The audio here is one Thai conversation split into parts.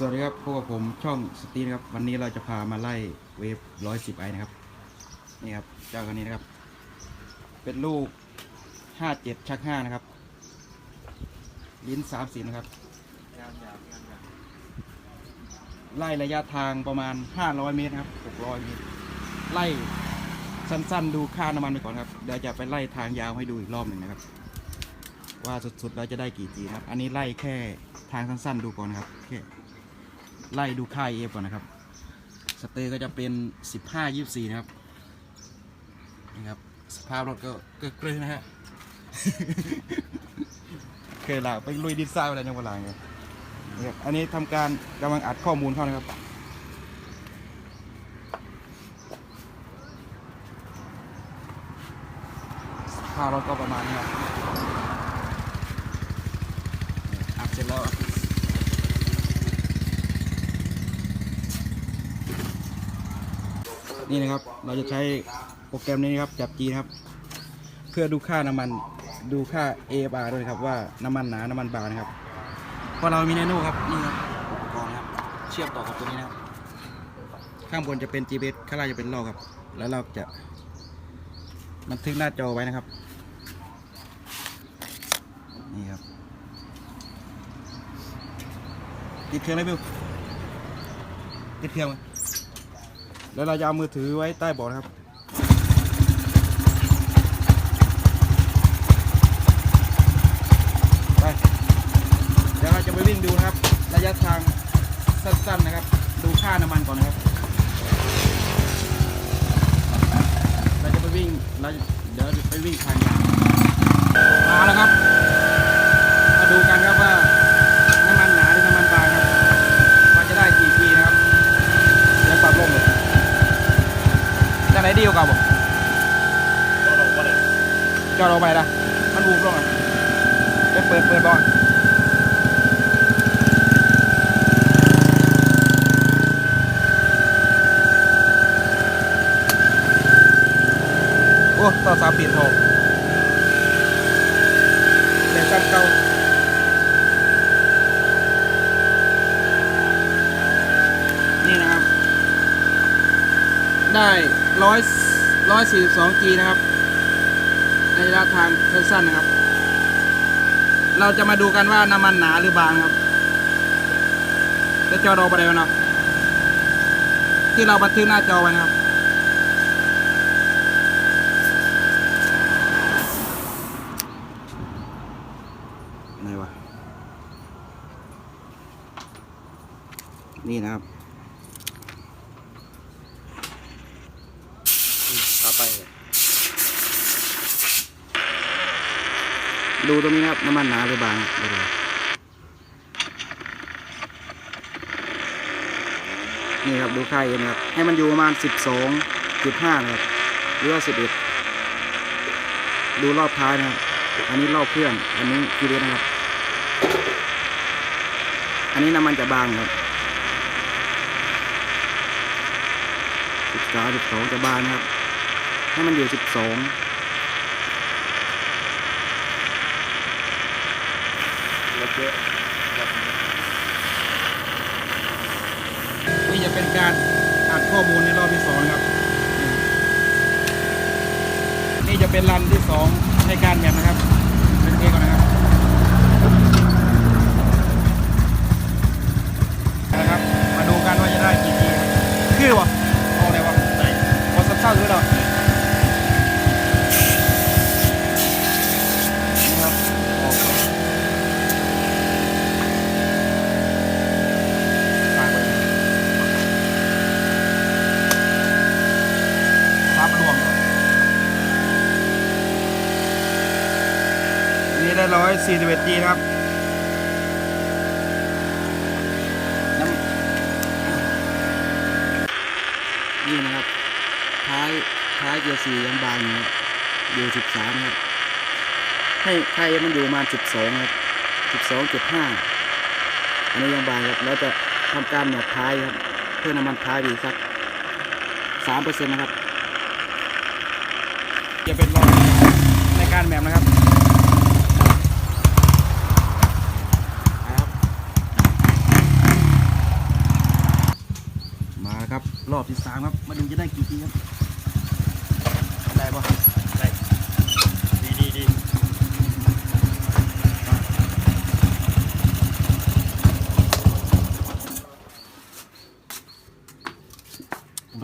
สวัสดีครับพบกับผมช่องสตีนะครับ วันนี้เราจะพามาไล่เวฟร้อยสิบไอนะครับ นี่ครับ เจ้าคันนี้นะครับ เป็นลูกห้าเจ็ดชักห้านะครับ ลิ้นสามสิบนะครับ ไล่ระยะทางประมาณ500เมตรนะครับ600เมตร ไล่สั้นๆ ดูค่าน้ำมันไปก่อนครับ เดี๋ยวจะไปไล่ทางยาวให้ดูอีกรอบหนึ่งนะครับ ว่าสุดๆเราจะได้กี่จีนะครับ อันนี้ไล่แค่ทางสั้นๆ ดูก่อนครับแค่ ไล่ดูค่าเอฟก่อนนะครับ สเตอร์ก็จะเป็น 15 24 นะครับนี่ครับสภาพรถก็เกลือนะฮะเคยลาไปลุยดินทราอะไรยังเวลาไงนี่ครับอันนี้ทำการกำลังอัดข้อมูลเข้านะครับสภาพรถก็ประมาณนี้ครับอัดเสร็จแล้ว นี่นะครับ เราจะใช้โปรแกรมนี้นะครับ จับจีนะครับ เพื่อดูค่าน้ำมัน ดูค่า AFR ด้วยครับว่าน้ำมันหนา น้ำมันบางนะครับ เพราะเรามีไนโน่ครับ นี่ครับอุปกรณ์ครับ เชื่อมต่อกับตัวนี้นะครับ ข้างบนจะเป็น GPS ข้างล่างจะเป็นลอกครับ แล้วเราจะบันทึกหน้าจอไว้นะครับ นี่ครับติดเครื่องไหมบิวติดเครื่องไหม แล้วเราจะเอามือถือไว้ใต้เบาะนะครับ ไป เดี๋ยวเราจะไปวิ่งดูนะครับ ระยะทางสั้นๆนะครับ ดูค่าน้ำมันก่อนนะครับ เราจะไปวิ่งเราจะเดี๋ยวไปวิ่งทางยาวมาแล้วครับ จอดออกไปละมันบูมลงอะเดี๋ยวเปิดเปิดบอลโอ้ต่อสามปีนทเดี๋ยวซ้ำเก่านี่นะครับ ได้ร้อยร้อยสี่สองจีนะครับ ระยะทางสั้นๆนะครับ เราจะมาดูกันว่าน้ำมันหนาหรือบางครับจะจอรอประเดี๋ยวนะที่เราบันทึกหน้าจอไว้นะครับไหนวะนี่นะครับต่อไป ดูตรงนี้ครับน้ำมันหนาหรือบางดูนี่ครับดูค่าเองนะครับให้มันอยู่ประมาณ 12.5นะครับหรือว่า 11 ดูรอบท้ายนะครับอันนี้รอบเครื่องอันนี้กีเวนะครับ อันนี้น้ำมันจะบางครับ13 12จะบางนะครับ ให้มันอยู่12ร ถเยอะนี่จะเป็นการอัดข้อมูลในรอบที่สองครับ นี่จะเป็นรันที่สองในการแมปนะครับ เป็นเอก่อนนะครับ มาดูกันว่าจะได้กี่ทีครับคือวะเอาอะไรวะพอสับเศร้าหรือเปล่านี่ครับออกก่อนฝากไว้ ครับรวมอันนี้ได้ ร้อยสี่สิบเอ็ดจีนะครับน้ำนี่นะครับ ท้ายท้ายเกียร์สี่ยังบางอยู่ครับอยู่สิบสามครับ ให้ไทยมันอยู่ประมาณสิบสองครับสิบสองจุดห้าอันนี้ยังบางครับแล้วจะทำการหยัดท้ายครับ เพื่อน้ำมันท้ายดีสักสามเปอร์เซ็นต์นะครับจะเป็นรอยในการแมมนะครับนะครับ ค รับรอบที่สามครับ มาดูจะได้กี่ทีครับ ได้ปะได้ ดีดีดี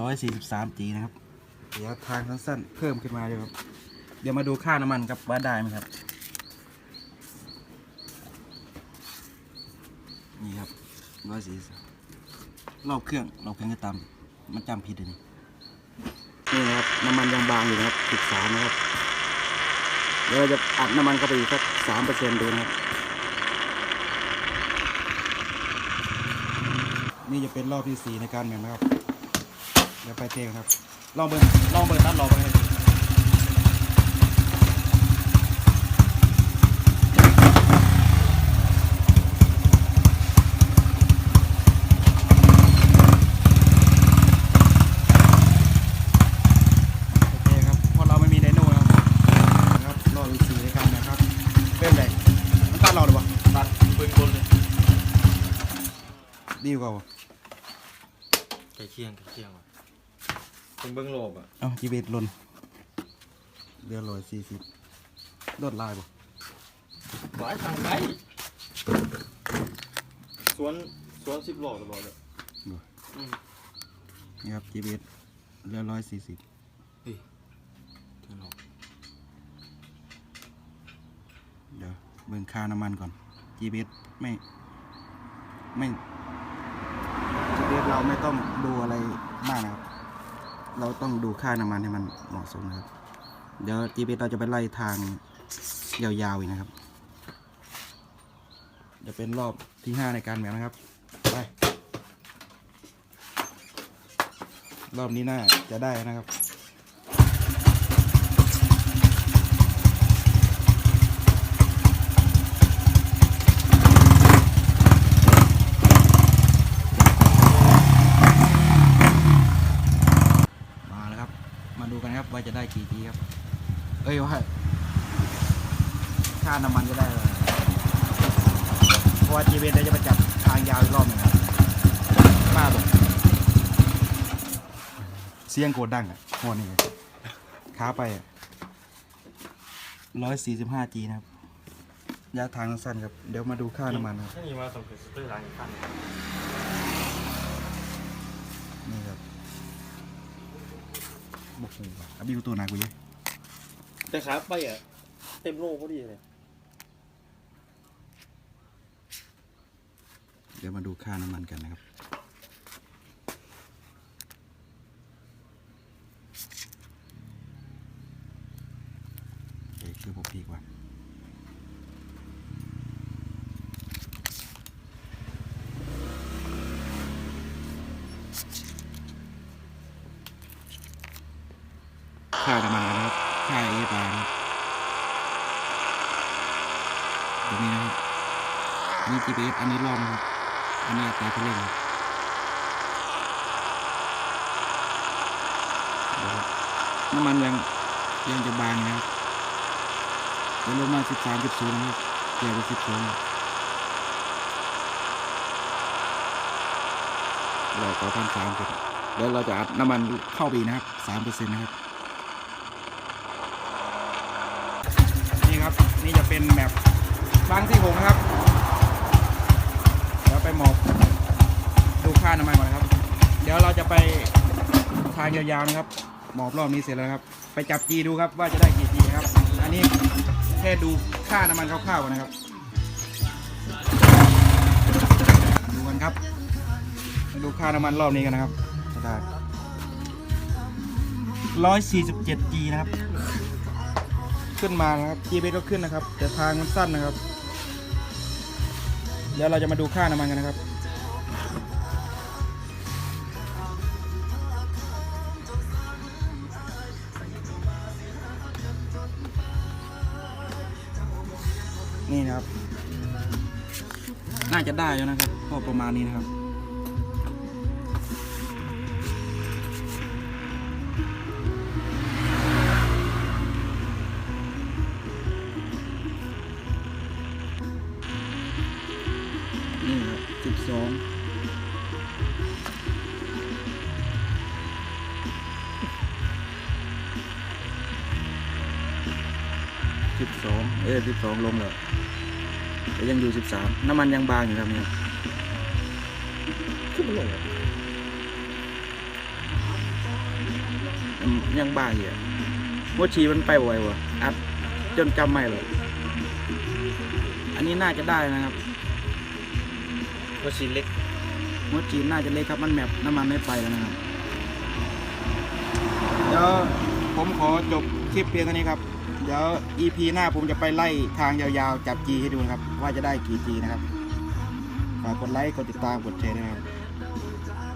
ร้อยสี่สิบสามจีนะครับ เดี๋ยวทางสั้นๆเพิ่มขึ้นมาเลยครับ เดี๋ยวมาดูค่าน้ำมันครับว่าได้ไหมครับ นี่ครับร้อยสี่สิบรอบเครื่องรอบเครื่องจะตาม มันจำผิดเลยนี่นี่นะครับน้ำมันยังบางอยู่นะครับติดสามนะครับเดี๋ยวเราจะอัดน้ำมันเข้าไปอีกสักสามเปอร์เซ็นต์ดูนะครับ นี่จะเป็นรอบที่สี่ในการแมนนะครับ เดี๋ยวไปเทครับลองเบิร์นลองเบิร์นนัดลองไปเลยโอเคครับเพราะเราไม่มีไดโน่นะครับนะครับรอบที่สี่ในการนะครับ เป็นไรมันตัดเราหรือเปล่า ตัดปืนกลเลย ดีกว่าวะไก่เคียงไก่เคียงว่ะเป็นเบิ้งโลบอะเอ้าจีเบตลนเดือนร้อยสี่สิบลดลายป่ะหลายทางไปสวนสวนสิบโลหรือเปล่าเนี่ยอืมนี่ครับจีเบตเดือนร้อยสี่สิบเฮ้ยเท่าไหร่เดี๋ยวเบิ่งค่าน้ำมันก่อน GPS ไม่ไม่ GPS เรา ไม่ต้องดูอะไรมากนะครับ เราต้องดูค่าน้ำมันให้มันเหมาะสมนะครับ เดี๋ยว GPS เราจะไปไล่ทางยาวๆอีกนะครับ จะเป็นรอบที่ห้าในการแหวนะครับ ไป รอบนี้น่าจะได้นะครับ มาแล้วครับ มาดูกันครับว่า จะได้กี่ทีครับ เอ้ยว่าค่าน้ำมันจะได้อะไรเพราะว่าจีเวนเราจะมาจับทางยาวอีกรอบหนึงครับป้าบอกเสียงโกดดังอะโหนี่ไงขาไปอะร้อยสี่สิบห้าจีนะครับระยะทางสั้นๆครับ เดี๋ยวมาดูค่าน้ำมันครับถ้ามีมาส่งถึงสเตอร์ร้านอีกคันนี่ครับ โอ้โหอะบิวตัวหนากูเยอะแต่ขาไปอะ เต็มโลพอดีเลยเดี๋ยวมาดูค่าน้ำมันกันนะครับโอเคคือผมพีกว่า ค่าน้ำมันนะครับค่าเอฟานะครับตรงนี้นะครับอันนี้ GPS อันนี้รอบนะครับอันนี้อัตราเร่งครับเดี๋ยวครับน้ำมันยังยังจะบางนะครับเดี๋ยวลงมา 13.0นะครับเกี่ยวกับ12เราขอพันสามครับเดี๋ยวเราจะอัดน้ำมันเข้าไปอีกนะครับ3%นะครับนี่ครับ นี่จะเป็นแมปบางที่หกนะครับ เดี๋ยวไปหมอบดูค่าน้ำมันก่อนนะครับ เดี๋ยวเราจะไปทางยาวๆนะครับ หมอบรอบนี้เสร็จแล้วครับ ไปจับจีดูครับว่าจะได้กี่จีครับ อันนี้แค่ดูค่าน้ำมันคร่าวๆก่อนนะครับ ดูกันครับ ดูค่าน้ำมันรอบนี้กันนะครับได้ร้อยสี่สิบเจ็ดจีนะครับ ขึ้นมานะครับจีเบก็ขึ้นนะครับ แต่ทางมันสั้นนะครับ เดี๋ยวเราจะมาดูค่าน้ำมันกันนะครับนี่นะครับ น่าจะได้แล้วนะครับ ก็ประมาณนี้นะครับ เออสิบสองลงแล้วแต่ยังอยู่สิบสามน้ำมันยังบางอยู่ครับเนี่ยขึ้นมันลงอะอืมยังบางอยู่อะหัวฉีมันไปบ่อยวะอัดจนจำไม่เลยอันนี้น่าจะได้นะครับก็ชิ้นเล็กหัวจีนน่าจะเล็กครับมันแมปน้ำมันไม่ไปแล้วนะครับเดี๋ยวผมขอจบคลิปเพียงเท่านี้ครับ เดี๋ยว EP หน้าผมจะไปไล่ทางยาวๆ จับจีให้ดูนะครับ ว่าจะได้กี่จีนะครับ ฝากกดไลค์ กดติดตาม กดแชร์ด้วยนะครับ